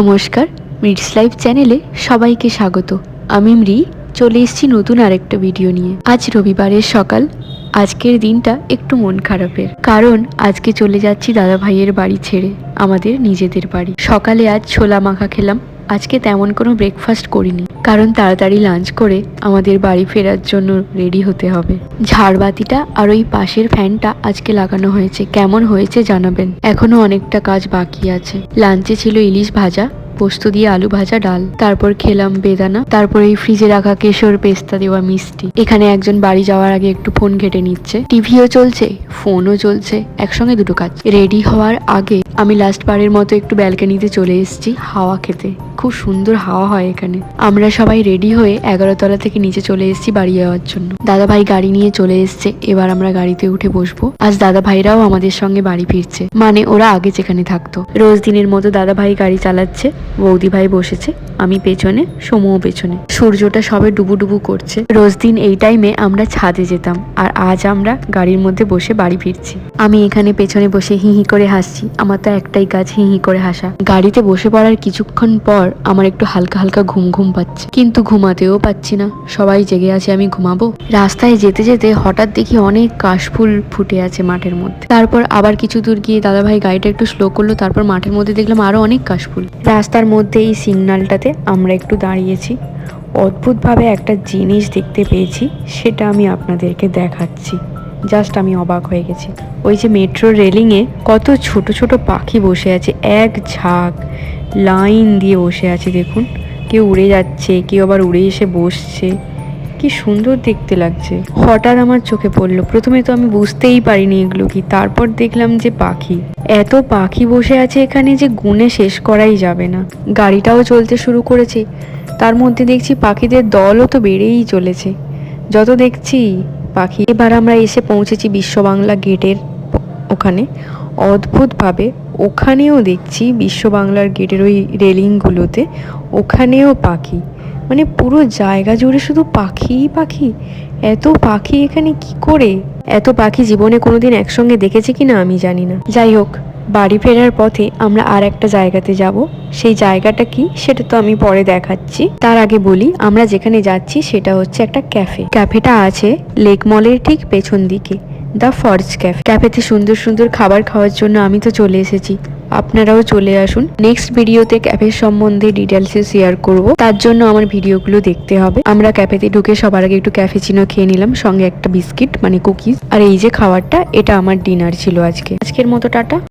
নমস্কার midst life চ্যানেলে সবাইকে স্বাগত। আমি মৃ, চলে এসেছি নতুন আরেকটা ভিডিও নিয়ে। আজ রবিবারের সকাল, আজকের দিনটা একটু মন খারাপের। কারণ আজকে চলে যাচ্ছি দাদা ভাইয়ের বাড়ি ছেড়ে, আমাদের নিজেদের বাড়ি। সকালে আজ ছোলা মাখা খেলাম আজকে তেমন কোনো ব্রেকফাস্ট করিনি, কারণ তাড়াতাড়ি লাঞ্চ করে আমাদের বাড়ি ফেরার জন্য রেডি হতে হবে। ঝাড়বাতিটা আর ওই পাশের ফ্যানটা আজকে লাগানো হয়েছে, কেমন হয়েছে জানাবেন? এখনও অনেকটা কাজ বাকি আছে। লাঞ্চে ছিল ইলিশ ভাজা পোস্ত দিয়ে আলু ভাজা ডাল, তারপর খেলাম বেদানা, তারপর এই ফ্রিজে রাখা কেশর পেস্তা দেওয়া মিষ্টি। এখানে একজন বাড়ি যাওয়ার আগে একটু ফোন ঘেটে নিচ্ছে। টিভিও চলছে, ফোনও চলছে, একসঙ্গে দুটো কাজ। রেডি হওয়ার আগে আমি লাস্ট বারের মতো একটু ব্যালকানিতে চলে এসেছি হাওয়া খেতে। খুব সুন্দর হাওয়া হয় এখানে। আমরা সবাই রেডি হয়ে এগারোতলা থেকে নিচে চলে এসেছি বাড়ি যাওয়ার জন্য। দাদা ভাই গাড়ি নিয়ে চলে এসছে, এবার আমরা গাড়িতে উঠে বসবো। আজ দাদা ভাইরাও আমাদের সঙ্গে বাড়ি ফিরছে। মানে ওরা আগে যেখানে থাকতো। রোজ দিনের মতো দাদা ভাই গাড়ি চালাচ্ছে। বৌদি ভাই বসেছে, আমি পেছনে, সমুও পেছনে। সূর্যটা সবে ডুবু ডুবু করছে। রোজ দিন এই টাইমে আমরা ছাদে যেতাম, আর আজ আমরা গাড়ির মধ্যে বসে বাড়ি ফিরছি। আমি এখানে পেছনে বসে হি হি করে হাসছি, আমার তো একটাই কাজ হি হি করে হাসা। গাড়িতে বসে পড়ার কিছুক্ষণ পর আমার একটু হালকা হালকা ঘুম ঘুম পাচ্ছে। কিন্তু ঘুমাতেও পাচ্ছি না, সবাই জেগে আছে আমি ঘুমাবো। রাস্তায় যেতে যেতে হঠাৎ দেখি অনেক কাশফুল ফুটে আছে মাঠের মধ্যে। তারপর আবার কিছু দূর গিয়ে দাদাভাই গাড়িটা একটু স্লো করল, তারপর মাঠের মধ্যে দেখলাম আরও অনেক কাশফুল। রাস্তার মধ্যে এই সিগনালটাতে আমরা একটু দাঁড়িয়েছি। অদ্ভুতভাবে একটা জিনিস দেখতে পেয়েছি, সেটা আমি আপনাদেরকে দেখাচ্ছি। জাস্ট আমি অবাক হয়ে গেছি। ওই যে মেট্রো রেলিংয়ে কত ছোট ছোট পাখি বসে আছে, এক ঝাঁক। লাইন দিয়ে বসে আছে, দেখুন। কেউ উড়ে যাচ্ছে, কেউ আবার উড়ে এসে বসছে। কি সুন্দর দেখতে লাগছে। হঠাৎ আমার চোখে পড়ল। প্রথমে তো আমি বুঝতেই পারিনি এগুলো কি। তারপর দেখলাম যে পাখি। এত পাখি বসে আছে এখানে যে গুণে শেষ করাই যাবে না। গাড়িটাও চলতে শুরু করেছে। তার মধ্যে দেখছি পাখিদের দলও তো বেড়েই চলেছে। যত দেখছি পাখি। এবার আমরা এসে পৌঁছেছি বিশ্ব বাংলা গেটের ওখানে। অদ্ভুতভাবে ওখানেও দেখছি বিশ্ব বাংলার গেটের ওই রেলিংগুলোতে ওখানেও পাখি। মানে পুরো জায়গা জুড়ে শুধু পাখিই পাখি? এত পাখি এখানে কি করে? এত পাখি জীবনে কোনোদিন একসঙ্গে দেখেছে কি না আমি জানি না। যাই হোক, বাড়ি ফেরার পথে আমরা আর একটা জায়গাতে যাব। সেই জায়গাটা কি সেটা তো আমি পরে দেখাচ্ছি। তার আগে বলি, আমরা যেখানে যাচ্ছি সেটা হচ্ছে একটা ক্যাফে। ক্যাফেটা আছে লেক মলের ঠিক পেছন দিকে। The forge cafe. ক্যাফেতে সুন্দর সুন্দর খাবার খাওয়ার জন্য আমি তো চলে এসেছি। আপনারাও চলে আসুন। নেক্সট ভিডিওতে ক্যাফের সম্বন্ধে ডিটেলসে শেয়ার করব। তার জন্য আমার ভিডিওগুলো দেখতে হবে। আমরা ক্যাফেতে ঢুকে সবার আগে একটু ক্যাফে চিনো খেয়ে নিলাম, সঙ্গে একটা বিস্কিট মানে কুকিজ। আর এই যে খাবারটা, এটা আমার ডিনার ছিল আজকে। আজকের মতো, টাটা।